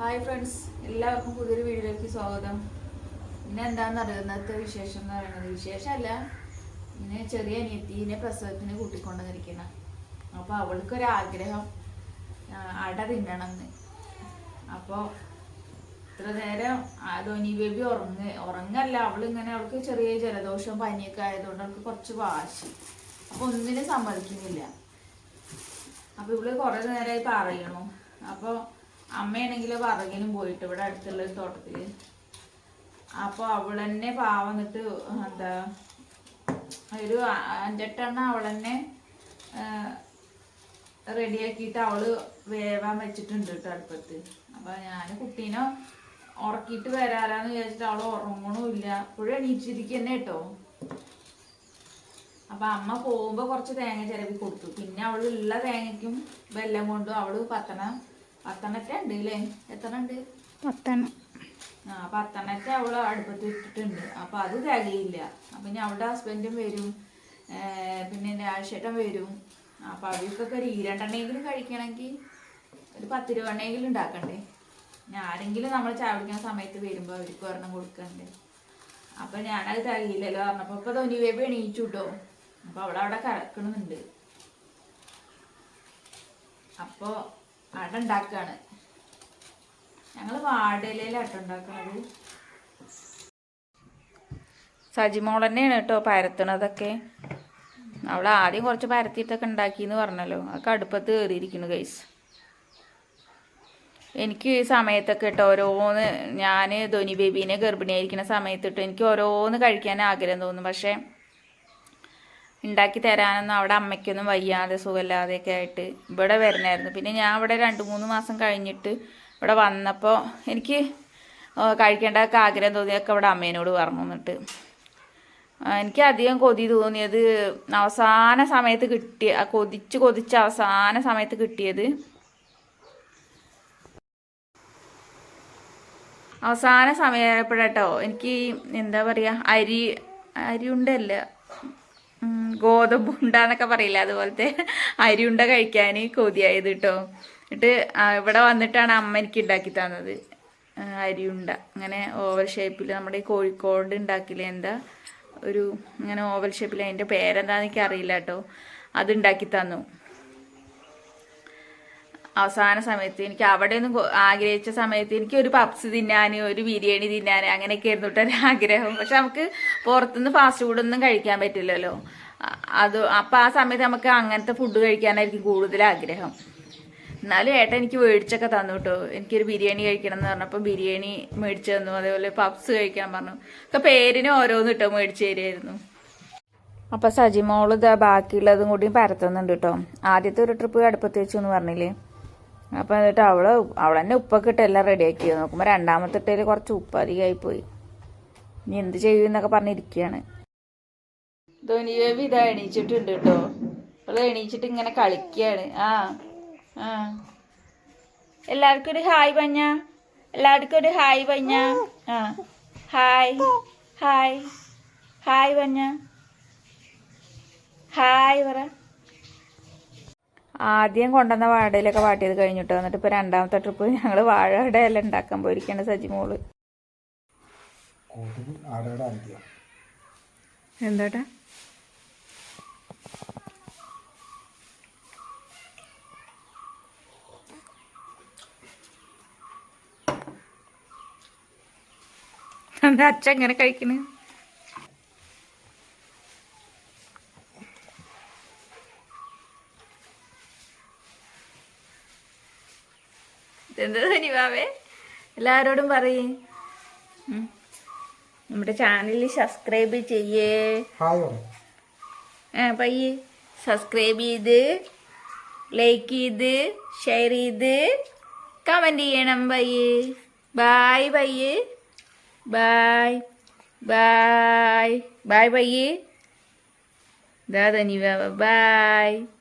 Hi friends എല്ലാവർക്കും പുതിയൊരു വീഡിയോയിലേക്ക് സ്വാഗതം. പിന്നെ എന്താണെന്ന് നടക്കുന്നത് വിശേഷം എന്ന് പറയുന്നത് വിശേഷമല്ല ഇങ്ങനെ ചെറിയ അനിയത്തീനെ പ്രസവത്തിന് കൂട്ടിക്കൊണ്ടുവന്നിരിക്കുന്ന അപ്പോൾ അവൾക്കൊരാഗ്രഹം അട തിന്നണം എന്ന് അപ്പോൾ ഇത്ര നേരം ധോനി ബേബി ഉറങ്ങ ഉറങ്ങല്ല. അവളിങ്ങനെ അവൾക്ക് ചെറിയ ജലദോഷം പനിയൊക്കെ ആയതുകൊണ്ട് അവൾക്ക് കുറച്ച് വാശി. അപ്പോൾ ഒന്നിനും സമ്മതിക്കുന്നില്ല. അപ്പോൾ ഇവൾ കുറെ നേരമായി പറയണു. അപ്പൊ അമ്മയാണെങ്കിൽ പറകിനും പോയിട്ട് ഇവിടെ അടുത്തുള്ള ഒരു തോട്ടത്തിൽ. അപ്പൊ അവളെന്നെ പാവന്നിട്ട് എന്താ ഒരു അഞ്ചെട്ടെണ്ണ അവളെന്നെ റെഡിയാക്കിയിട്ട് അവൾ വേവാൻ വെച്ചിട്ടുണ്ട് കേട്ടോ അടുപ്പത്ത്. അപ്പൊ ഞാൻ കുട്ടീനെ ഉറക്കിയിട്ട് വരാറാന്ന് വിചാരിച്ചിട്ട് അവൾ ഉറങ്ങണമില്ല ഇപ്പോഴും എണീച്ചിരിക്കന്നെ കേട്ടോ. അപ്പൊ അമ്മ പോകുമ്പോ കുറച്ച് തേങ്ങ ചിരവി കൊടുത്തു. പിന്നെ അവളുള്ള തേങ്ങയ്ക്കും വെല്ലം കൊണ്ടും അവൾ പത്തണ പത്തെണ്ണറ്റ ഉണ്ട് അല്ലേ എത്ര ഉണ്ട് പത്തെണ്ണം. ആ പത്തെണ്ണറ്റ അവൾ അടുപ്പത്ത് ഇട്ടിട്ടുണ്ട് അപ്പൊ അത് തികയില്ല. അപ്പൊ ഇനി അവളുടെ ഹസ്ബൻഡും വരും. പിന്നെ രാജേട്ടൻ വരും. അപ്പൊ അവർക്കൊക്കെ ഒരു ഈരണ്ടെണ്ണെങ്കിലും കഴിക്കണമെങ്കിൽ ഒരു പത്ത് രൂപ എണ്ണെങ്കിലും ഉണ്ടാക്കണ്ടേ? ആരെങ്കിലും നമ്മൾ ചായ കുടിക്കുന്ന സമയത്ത് വരുമ്പോ അവർക്ക് ഒരെണ്ണം കൊടുക്കണ്ടേ? അപ്പൊ ഞാനത് തികയില്ലല്ലോ പറഞ്ഞപ്പോ ഇപ്പൊ ധോനി ബേബി എണീച്ചു കിട്ടോ അപ്പൊ അവളവിടെ കറക്കണമെന്നുണ്ട് അപ്പൊ അട ഉണ്ടാക്കുകയാണ് ഞങ്ങൾ വാടയിലാണ് അട ഉണ്ടാക്കുന്നത് സജിമോൾ തന്നെയാണ് കേട്ടോ പരത്തണതൊക്കെ. അവൾ ആദ്യം കുറച്ച് പരത്തിയിട്ടൊക്കെ ഉണ്ടാക്കിന്ന് പറഞ്ഞല്ലോ. അതൊക്കെ അടുപ്പത്ത് കയറിയിരിക്കുന്നു ഗൈസ് എനിക്ക് ഈ സമയത്തൊക്കെ കേട്ടോ ഓരോന്ന് ഞാൻ ധോനി ബേബീനെ ഗർഭിണിയായിരിക്കുന്ന സമയത്തിട്ട് എനിക്ക് ഓരോന്ന് കഴിക്കാൻ ആഗ്രഹം തോന്നും. പക്ഷേ ഉണ്ടാക്കി തരാനൊന്നും അവിടെ അമ്മയ്ക്കൊന്നും വയ്യാതെ സുഖമില്ലാതെയൊക്കെ ആയിട്ട് ഇവിടെ വരണമായിരുന്നു പിന്നെ ഞാൻ ഇവിടെ രണ്ട് മൂന്ന് മാസം കഴിഞ്ഞിട്ട് ഇവിടെ വന്നപ്പോൾ എനിക്ക് കഴിക്കേണ്ട ആഗ്രഹം തോന്നിയൊക്കെ ഇവിടെ അമ്മേനോട് പറഞ്ഞു എന്നിട്ട്. എനിക്ക് അധികം കൊതി തോന്നിയത് അവസാന സമയത്ത് കിട്ടിയ കൊതിച്ച് കൊതിച്ച് അവസാന സമയത്ത് കിട്ടിയത് അവസാന സമയമായപ്പോഴാട്ടോ. എനിക്ക് എന്താ പറയുക അരി അരി ഉണ്ടല്ല ഗോതമ്പ് ഉണ്ടെന്നൊക്കെ പറയില്ല അതുപോലത്തെ അരി ഉണ്ട കഴിക്കാൻ കൊതിയായത് കേട്ടോ എന്നിട്ട് ഇവിടെ വന്നിട്ടാണ് അമ്മ എനിക്ക് ഉണ്ടാക്കി തന്നത്. അരിയുണ്ട. അരി ഉണ്ട അങ്ങനെ ഓവൽ ഷേപ്പിൽ നമ്മുടെ കോഴിക്കോട് ഉണ്ടാക്കില്ല എന്താ ഒരു ഇങ്ങനെ ഓവൽ ഷേപ്പിൽ അതിന്റെ പേരെന്താന്ന് എനിക്ക് അറിയില്ല കേട്ടോ അത് ഉണ്ടാക്കി തന്നു. അവസാന സമയത്ത് എനിക്ക് അവിടെ നിന്ന് ആഗ്രഹിച്ച സമയത്ത് എനിക്ക് ഒരു പപ്സ് തിന്നാൻ ഒരു ബിരിയാണി തിന്നാൻ അങ്ങനെയൊക്കെ ആയിരുന്നു കേട്ടോ ആഗ്രഹം പക്ഷെ നമുക്ക് പുറത്തുനിന്ന് ഫാസ്റ്റ് ഫുഡൊന്നും കഴിക്കാൻ പറ്റില്ലല്ലോ. അത് അപ്പം ആ സമയത്ത് നമുക്ക് അങ്ങനത്തെ ഫുഡ് കഴിക്കാനായിരിക്കും കൂടുതൽ ആഗ്രഹം. എന്നാലും ഏട്ടൻ എനിക്ക് മേടിച്ചൊക്കെ തന്നു കേട്ടോ എനിക്കൊരു ബിരിയാണി കഴിക്കണം എന്ന് പറഞ്ഞപ്പോൾ ബിരിയാണി മേടിച്ചു തന്നു അതേപോലെ പപ്സ് കഴിക്കാൻ പറഞ്ഞു. ഒക്കെ പേരിന് ഓരോന്ന് കിട്ടോ മേടിച്ചു തരുമായിരുന്നു അപ്പം സജിമോൾ ഇതാ ബാക്കിയുള്ളതും കൂടി പരത്തുന്നുണ്ട് കേട്ടോ ആദ്യത്തെ ഒരു ട്രിപ്പ് അടുപ്പത്ത് വെച്ചു എന്ന് പറഞ്ഞില്ലേ? അപ്പം എന്നിട്ട് അവൾ അവളെന്നെ ഉപ്പൊക്കെ ഇട്ട് എല്ലാം റെഡിയാക്കി നോക്കുമ്പോൾ രണ്ടാമത്തെ ഇട്ടതിൽ കുറച്ച് ഉപ്പ് അധികമായി പോയി. ഇനി എന്ത് ചെയ്യും എന്നൊക്കെ പറഞ്ഞിരിക്കുകയാണ് ധോനി ബേബി ഇതാ എണീച്ചിട്ടുണ്ട് കേട്ടോ. അവൾ എണീച്ചിട്ട് ഇങ്ങനെ കളിക്കുകയാണ് ആ ആ. എല്ലാവർക്കും ഒരു ഹായ് പഞ്ഞ. എല്ലാവർക്കും ഒരു ഹായ് പഞ്ഞ. ആ ഹായ് ഹായ് ഹായ് പഞ്ഞ. ഹായ് പറ. ആദ്യം കൊണ്ടുവന്ന വാഴയിലൊക്കെ വാട്ടിയത് കഴിഞ്ഞിട്ടോ? എന്നിട്ട് ഇപ്പൊ രണ്ടാമത്തെ ട്രിപ്പ് ഞങ്ങൾ വാഴയുടെ ഇല ഉണ്ടാക്കാൻ പോയിരിക്കാണ് സജിമോൾ. ആടയുടെ ആദ്യം? എന്താട്ടാ? എന്താ അച്ഛൻ എങ്ങനെ കഴിക്കണ്? എന്താ ധനിവാവേ? എല്ലാവരോടും പറയേ. നമ്മുടെ ചാനൽ സബ്സ്ക്രൈബ് ചെയ്യേ. ആ പയ്യെ. സബ്സ്ക്രൈബ് ചെയ്ത് ലൈക്ക് ചെയ്ത് ഷെയർ ചെയ്ത് കമന്റ് ചെയ്യണം പയ്യെ. ബായ് പയ്യെ. ബായ് ബായ് ബായ് പയ്യെ. ദാ ധനി ബാബ ബായ്